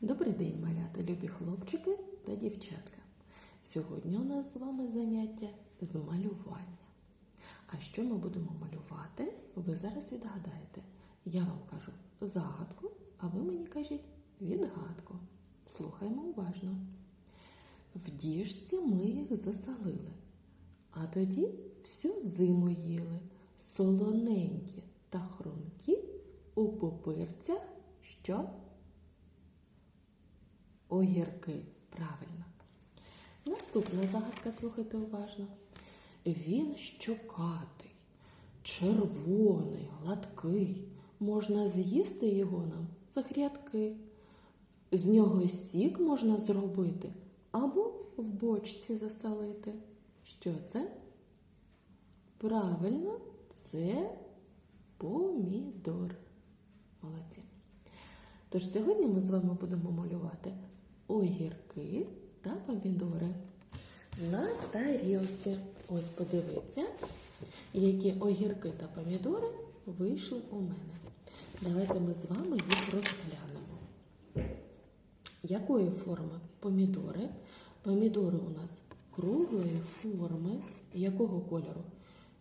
Добрий день, малята, любі хлопчики та дівчатка. Сьогодні у нас з вами заняття з малювання. А що ми будемо малювати, ви зараз відгадаєте. Я вам кажу загадку, а ви мені кажіть відгадку. Слухаємо уважно. В діжці ми їх засолили, а тоді всю зиму їли. Солоненькі та хрумкі у попирцях що? Огірки. Правильно. Наступна загадка, слухайте уважно. Він щокатий, червоний, гладкий. Можна з'їсти його нам за грядки. З нього сік можна зробити або в бочці засолити. Що це? Правильно, це помідор. Молодці. Тож сьогодні ми з вами будемо малювати огірки та помідори на тарілці. Ось подивіться, які огірки та помідори вийшли у мене. Давайте ми з вами їх розглянемо. Якої форми помідори? Помідори у нас круглої форми. Якого кольору?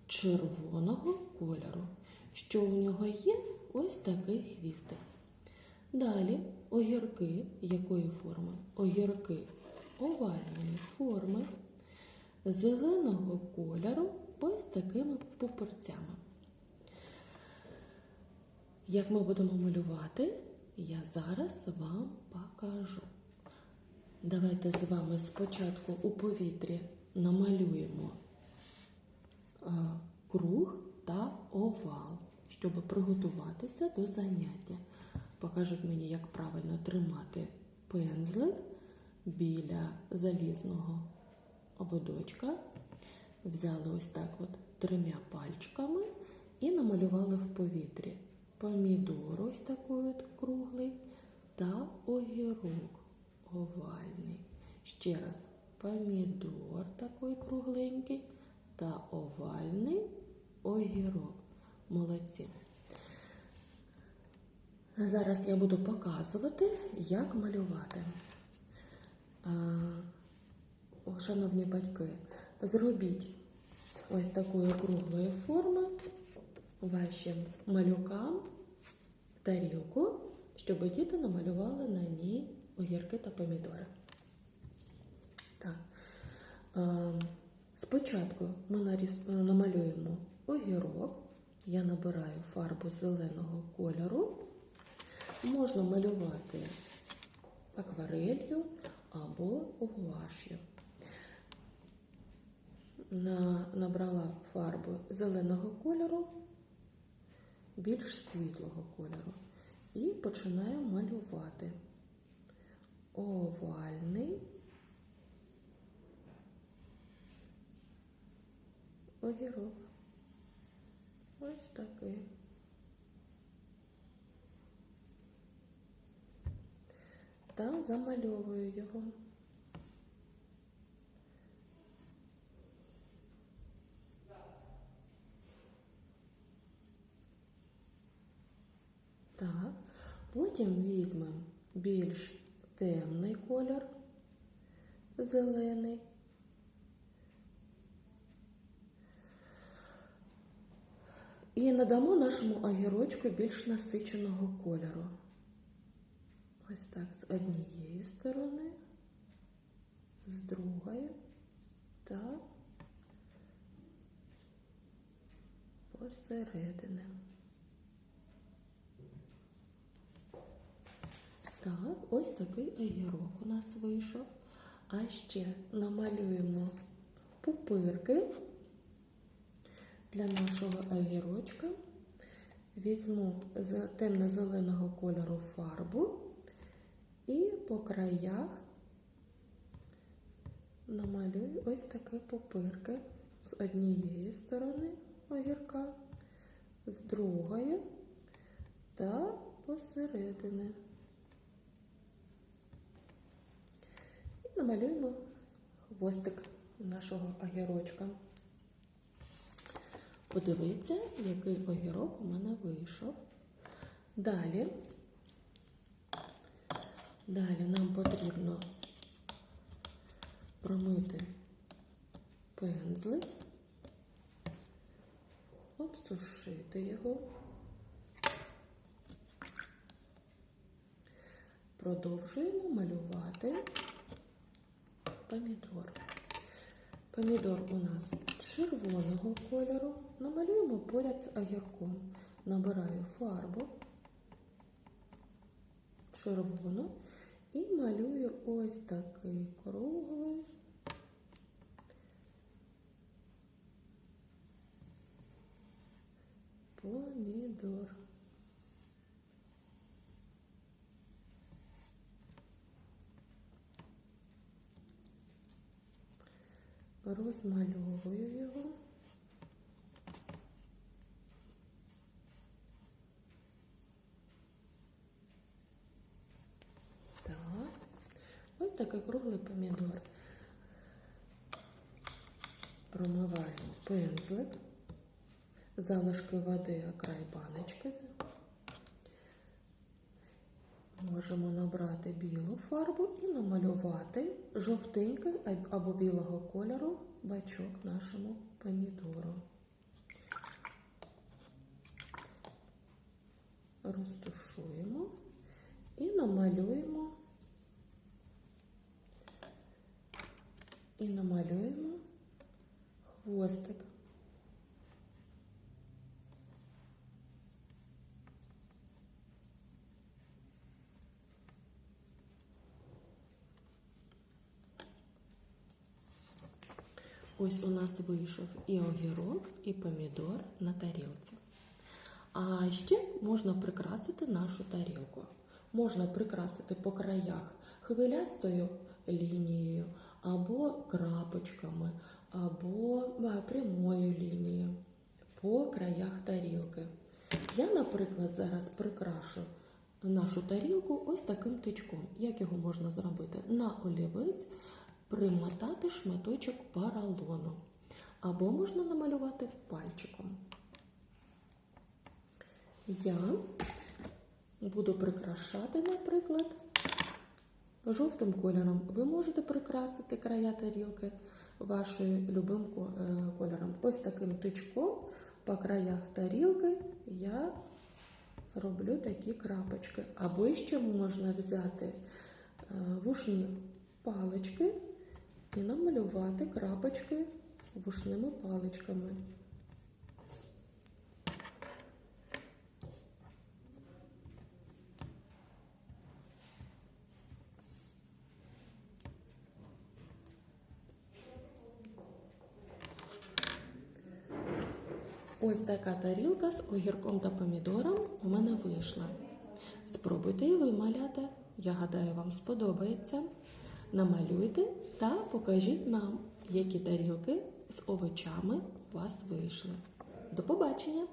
Червоного кольору. Що у нього є? Ось такий хвістик. Далі огірки якої форми? Огірки овальної форми, зеленого кольору, ось такими пупорцями. Як ми будемо малювати, я зараз вам покажу. Давайте з вами спочатку у повітрі намалюємо е, круг та овал, щоб приготуватися до заняття. Покажуть мені, як правильно тримати пензлик біля залізного ободочка. Взяли ось так от трьома пальчиками і намалювали в повітрі помідор ось такий от круглий та огірок овальний. Ще раз, помідор такий кругленький та овальний огірок. Молодці. Зараз я буду показувати, як малювати. О, шановні батьки, зробіть ось такої круглої форми вашим малюкам тарілку, щоб діти намалювали на ній огірки та помідори. Так. Спочатку ми намалюємо огірок. Я набираю фарбу зеленого кольору. Можна малювати акварелью або гуаш'ю. Набрала фарбу зеленого кольору, більш світлого кольору. І починаю малювати овальний огірок. Ось такий. Та замальовую його. Так, потім візьмемо більш темний колір, зелений. І надамо нашому огірочку більш насиченого кольору. Ось так з однієї сторони, з другої, так, посередини. Так, ось такий огірок у нас вийшов. А ще намалюємо пупирки для нашого огірочка. Візьму з темно-зеленого кольору фарбу. І по краях намалюю ось такі попирки з однієї сторони огірка, з другої та посередини. І намалюємо хвостик нашого огірочка. Подивіться, який огірок у мене вийшов. Далі Далі нам потрібно промити пензлик, обсушити його. Продовжуємо малювати помідор. Помідор у нас червоного кольору. Намалюємо поряд з огірком. Набираю фарбу червону і малюю ось такий круглий. Помідор. Розмальовую його. Пензлик, залишки води, край баночки. Можемо набрати білу фарбу і намалювати жовтенький або білого кольору бачок нашому помідору. Розтушуємо і намалюємо і намалюємо хвостик. Ось у нас вийшов і огірок, і помідор на тарілці. А ще можна прикрасити нашу тарілку. Можна прикрасити по краях хвилястою лінією, або крапочками, або е, прямою лінією по краях тарілки. Я, наприклад, зараз прикрашу нашу тарілку ось таким тичком. Як його можна зробити? На олівець примотати шматочок поролону. Або можна намалювати пальчиком. Я буду прикрашати, наприклад, жовтим кольором. Ви можете прикрасити края тарілки вашим любим е, кольором. Ось таким тичком по краях тарілки я роблю такі крапочки. Або ще можна взяти е, вушні палички і намалювати крапочки вушними паличками. Ось така тарілка з огірком та помідором у мене вийшла. Спробуйте і ви маляти. Я гадаю, вам сподобається. Намалюйте та покажіть нам, які тарілки з овочами у вас вийшли. До побачення!